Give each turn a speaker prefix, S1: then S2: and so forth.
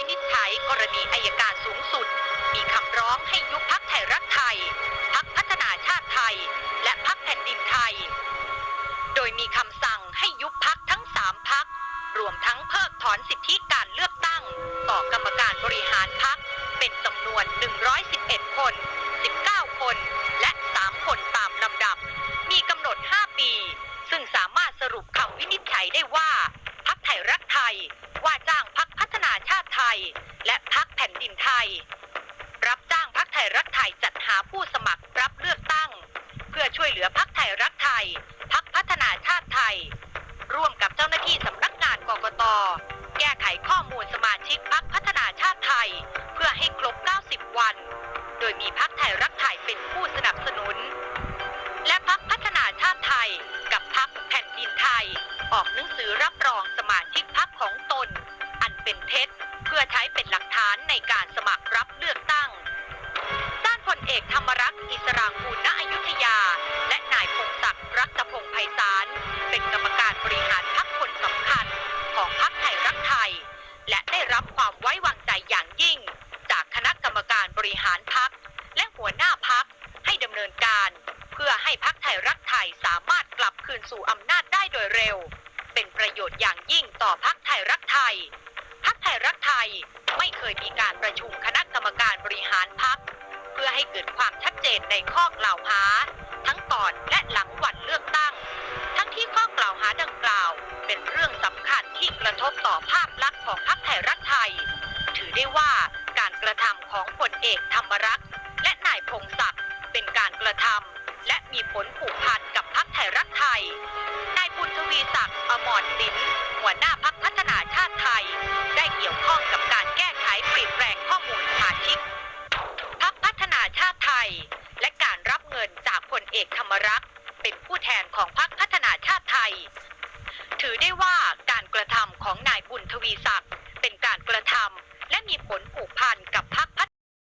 S1: วินิจฉัยกรณีอายการสูงสุด มีคำร้องให้ยุบพักไทยรักไทย พักพัฒนาชาติไทย และพักแผ่นดินไทย โดยมีคำสั่งให้ยุบพักทั้ง3พัก รวมทั้งเพิกถอนสิทธิการเลือกตั้ง ต่อกรรมการบริหารพักเป็นจำนวน 111 คน 19 คน และ 3 คนตามลำดับ มีกำหนด 5 ปี ซึ่งสามารถสรุปคำวินิจฉัยได้ว่า พักไทยรักไทย ว่าจ้างพักพัฒนาชาติไทย และพักแผ่นดินไทย รับจ้างพักไทยรักไทยจัดหาผู้สมัครรับเลือกตั้ง เพื่อช่วยเหลือพักไทยรักไทย พักพัฒนาชาติไทย ร่วมกับเจ้าหน้าที่สำนักงานกกตแก้ไขข้อมูลสมาชิกพักพัฒนาชาติไทย เพื่อให้ครบ 90 วัน โดยมีพักไทยรักไทยเป็นผู้สนับสนุน และพักพัฒนาชาติไทย กับพักแผ่นดินไทย ออกหนังสือรับรองสมาชิกพักของตนอัน เอกธรรมรักษ์อิสรางกูลณอยุธยา และนายพงศักดิ์รัตพงษ์ไพศาลเป็นกรรมการบริหารพักคนสำคัญของพักไทยรักไทย และได้รับความไว้วางใจอย่างยิ่ง จากคณะกรรมการบริหารพักและหัวหน้าพักให้ดำเนินการ เพื่อให้พักไทยรักไทยสามารถกลับคืนสู่อำนาจได้โดยเร็ว เป็นประโยชน์อย่างยิ่งต่อพักไทยรักไทย ให้เกิดความชัดเจนในข้อกล่าวหา ทั้งก่อนและหลังวันเลือกตั้ง ทั้งที่ข้อกล่าวหาดังกล่าว เป็นเรื่องสำคัญที่กระทบต่อภาพลักษณ์ของพรรคไทยรักไทย ถือได้ว่าการกระทำของพลเอกธรรมรักษ์และนายพงศักดิ์เป็นการกระทำและมีผลผูกพันกับพรรคไทยรักไทยนายบุญทวีศักดิ์อมรสินหัวหน้าพักพัฒนาชาติไทย ได้เกี่ยวข้องกับักษ์ เป็นผู้แทนของพรรคพัฒนาชาติไทย ถือได้ว่าการกระทำของนายบุญทวีศักดิ์เป็นการกระทำ และมีผลผูกพันกับพรรค